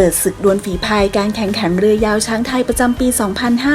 ปิดศึกดวลฝีพายการแข่งขันเรือยาวช้างไทยประจำปี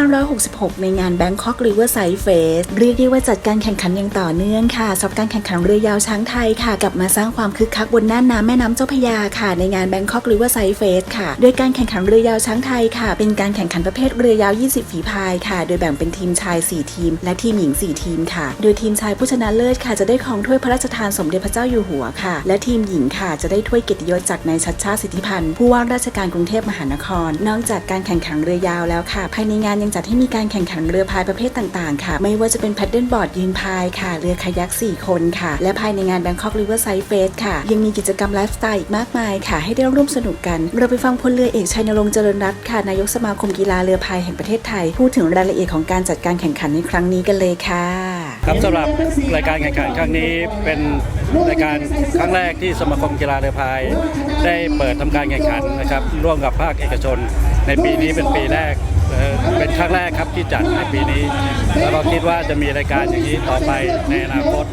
2566 ในงาน Bangkok Riverside Fest เรียกได้ว่าจัดการแข่งขันอย่างต่อเนื่องค่ะสำหรับการแข่งขันเรือยาวช้างไทยค่ะ กลับมาสร้างความคึกคักบนน่านน้ำแม่น้ำเจ้าพระยาค่ะ ในงาน Bangkok Riverside Fest ค่ะ โดยการแข่งขันเรือยาวช้างไทยค่ะ เป็นการแข่งขันประเภทเรือยาว 20 ฝีพายค่ะ โดยแบ่งเป็นทีมชาย 4 ทีม และทีมหญิง 4 ทีมค่ะ โดยทีมชายผู้ชนะเลิศค่ะ จะได้ครองถ้วยพระราชทานสมเด็จพระเจ้าอยู่หัวค่ะ และทีมหญิงค่ะ จะได้ถ้วยเกียรติยศจากนายชัดชาติสิทธิพันธ์ผู้ว่าราชการกรุงเทพมหานคร นอกจากการแข่งขันเรือยาวแล้วค่ะ ภายในงานยังจัดให้มีการแข่งขันเรือพายประเภทต่างๆ ค่ะ ไม่ว่าจะเป็นแพดเดิลบอร์ดยืนพายค่ะ เรือคายัก 4 คนค่ะ และภายในงาน Bangkok Riverside Fest ค่ะ ยังมีกิจกรรมไลฟ์สไตล์อีกมากมายค่ะ ให้ได้ร่วมสนุกกัน เราไปฟังพลเรือเอกชัยนรงค์เจริญรัตน์ค่ะ นายกสมาคมกีฬาเรือพายแห่งประเทศไทย พูดถึงรายละเอียดของการจัดการแข่งขันในครั้งนี้กันเลยค่ะ ครับสำหรับรายการแข่งขันครั้งนี้เป็นรายการครั้งแรกที่สมาคมกีฬาเรือพาย ได้เปิดทำการแข่งขันนะครับร่วมกับภาคเอกชน ในปีนี้เป็นปีแรก เป็นครั้งแรกครับที่จัดในปีนี้ แล้วก็คิดว่าจะมีรายการอย่างนี้ต่อไปในอนาคต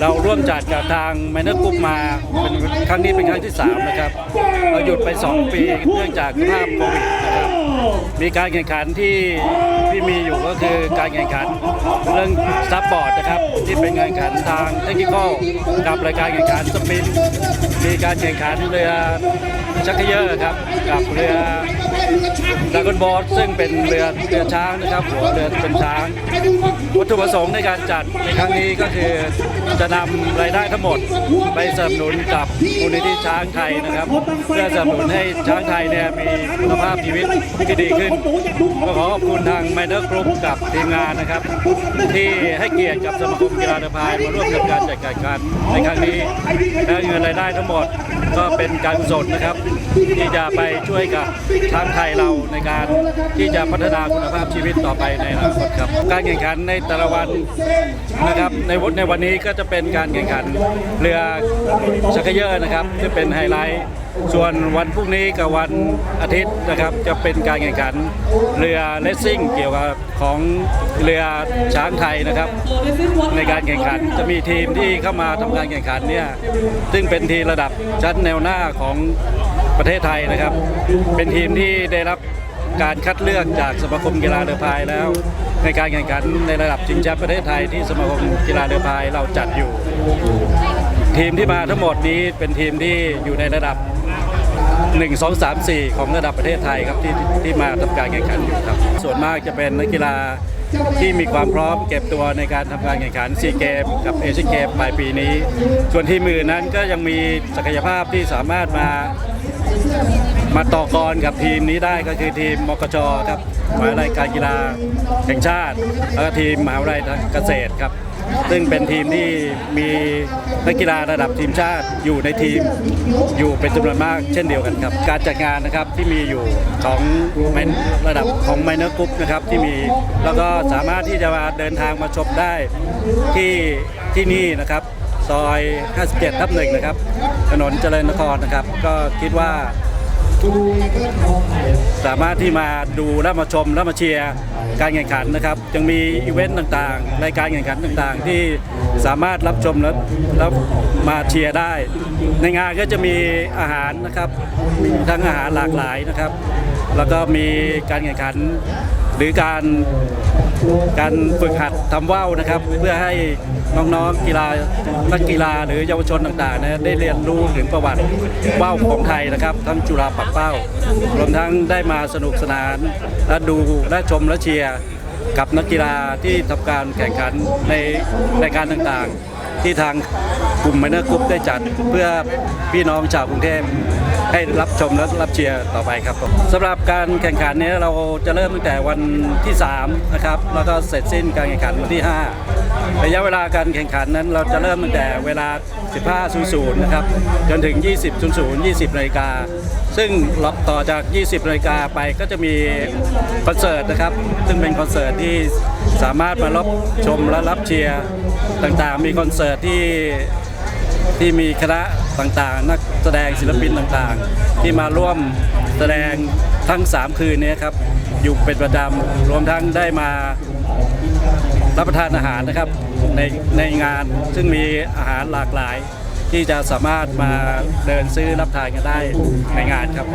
เราร่วมจัดกับทางไมเนอร์กรุ๊ปมาเป็นครั้งนี้เป็นครั้งที่สามนะครับ เราหยุดไป 2 ปีเนื่องจากสภาพโควิดนะครับมีการแข่งขันที่ที่มีอยู่ก็คือการแข่งขันเรื่องซับบอร์ดนะครับ ที่เป็นการแข่งขันทางเทคนิคอลกับรายการแข่งขันสปินมีการแข่งขันเรือชักเยอครับกับเรือดากอนบอสซึ่งเป็นเรือเรือช้างนะครับหัวเรือเป็นช้าง วัตถุประสงค์ในการจัดในครั้งนี้ก็คือจะนำรายได้ทั้งหมดไปสนับสนุนกับมูลนิธิช้างไทยนะครับ เพื่อสนับสนุนให้ช้างไทยเนี่ยมีคุณภาพชีวิตที่ดีขึ้นก็ขอขอบคุณทางไมเนอร์กรุ๊ปกับทีมงานนะครับ ที่ให้เกียรติกับสมาคมกีฬาเรือพายมาร่วมกับการจัดการในครั้งนี้และเงินรายได้ทั้งหมด ก็เป็นการกุศลนะครับ ที่จะไปช่วยกับช้างไทยเราในการที่จะพัฒนาคุณภาพชีวิตต่อไปในอนาคตครับ การแข่งขันในแต่ละวันนะครับในวันในวันนี้ก็จะเป็นการแข่งขันเรือชักเยอนะครับที่เป็นไฮไลท์ส่วนวันพรุ่งนี้กับวันอาทิตย์นะครับจะเป็นการแข่งขันเรือเลสซิ่งเกี่ยวกับของเรือช้างไทยนะครับ ในการแข่งขันจะมีทีมที่เข้ามาทำการแข่งขันเนี่ยซึ่งเป็นทีมระดับชั้นแนวหน้าของประเทศไทยนะครับ เป็นทีมที่ได้รับการคัดเลือกจากสมาคมกีฬาเรือพายแล้ว ในการแข่งขันในระดับชิงแชมป์ประเทศไทยที่สมาคมกีฬาเรือพายเราจัดอยู่ ทีมที่มาทั้งหมดนี้เป็นทีมที่อยู่ในระดับ 1 2 3 4 ของระดับประเทศไทยครับที่ที่มาทำการแข่งขันอยู่ครับ ส่วนมากจะเป็นนักกีฬาที่มีความพร้อมเก็บตัวในการทำการแข่งขันซีเกมกับเอเชียเกมปลายปีนี้ ส่วนทีมอื่นนั้นก็ยังมีศักยภาพที่สามารถมามาต่อกรกับทีมนี้ได้ก็คือทีมมกชครับมหาวิทยาลัยการกีฬาแห่งชาติ แล้วก็ทีมมหาวิทยาลัยเกษตรครับ ซึ่งเป็นทีมที่มีนักกีฬาระดับทีมชาติอยู่ในทีมอยู่เป็นจำนวนมากเช่นเดียวกันครับ การจัดงานนะครับที่มีอยู่ของระดับของไมเนอร์กรุ๊ปนะครับที่มีแล้วก็สามารถที่จะมาเดินทางมาชมได้ที่ที่นี่นะครับซอย 57 ทับหนึ่งนะครับ ถนนเจริญนครนะครับ ก็คิดว่า สามารถที่มาดูและมาชมและมาเชียร์การแข่งขันนะครับยังมีอีเวนต์ต่างๆ รายการแข่งขันต่างๆ ที่สามารถรับชมและมาเชียร์ได้ ในงานก็จะมีอาหารนะครับมีทั้งอาหารหลากหลายนะครับ แล้วก็มีการแข่งขัน หรือการการฝึกหัดทำว่าวนะครับ เพื่อให้น้องๆกีฬานักกีฬาหรือเยาวชนต่างๆนะได้เรียนรู้ถึงประวัติว่าวของไทยนะครับ ทั้งจุฬาปักเป้ารวมทั้งได้มาสนุกสนาน และดูและชมและเชียร์กับนักกีฬาที่ทำการแข่งขันในรายการต่างๆ ที่ทางกลุ่มไมเนอร์กรุ๊ปได้จัดเพื่อพี่น้องชาวกรุงเทพ ให้รับชมและรับเชียร์ต่อไปครับผมสำหรับการแข่งขันนี้เราจะเริ่มตั้งแต่วันที่3นะครับแล้วก็เสร็จสิ้นการแข่งขันวันที่ 5 ระยะเวลาการแข่งขันนั้นเราจะเริ่มตั้งแต่เวลา 15.00นะครับจนถึง 20.00 20นาฬิกาซึ่งต่อจาก 20นาฬิกาไปก็จะมีคอนเสิร์ตนะครับซึ่งเป็นคอนเสิร์ตที่สามารถมารับชมและรับเชียร์ต่างๆ มีคอนเสิร์ตที่ที่มีคณะ ต่างๆ นักแสดงศิลปินต่างๆ ที่มาร่วมแสดงทั้ง 3 คืนนี้ครับ อยู่เป็นประจำรวมทั้งได้มารับประทานอาหารนะครับในในงานซึ่งมีอาหารหลากหลาย ที่จะสามารถมาเดินซื้อรับทานกันได้ในงานครับ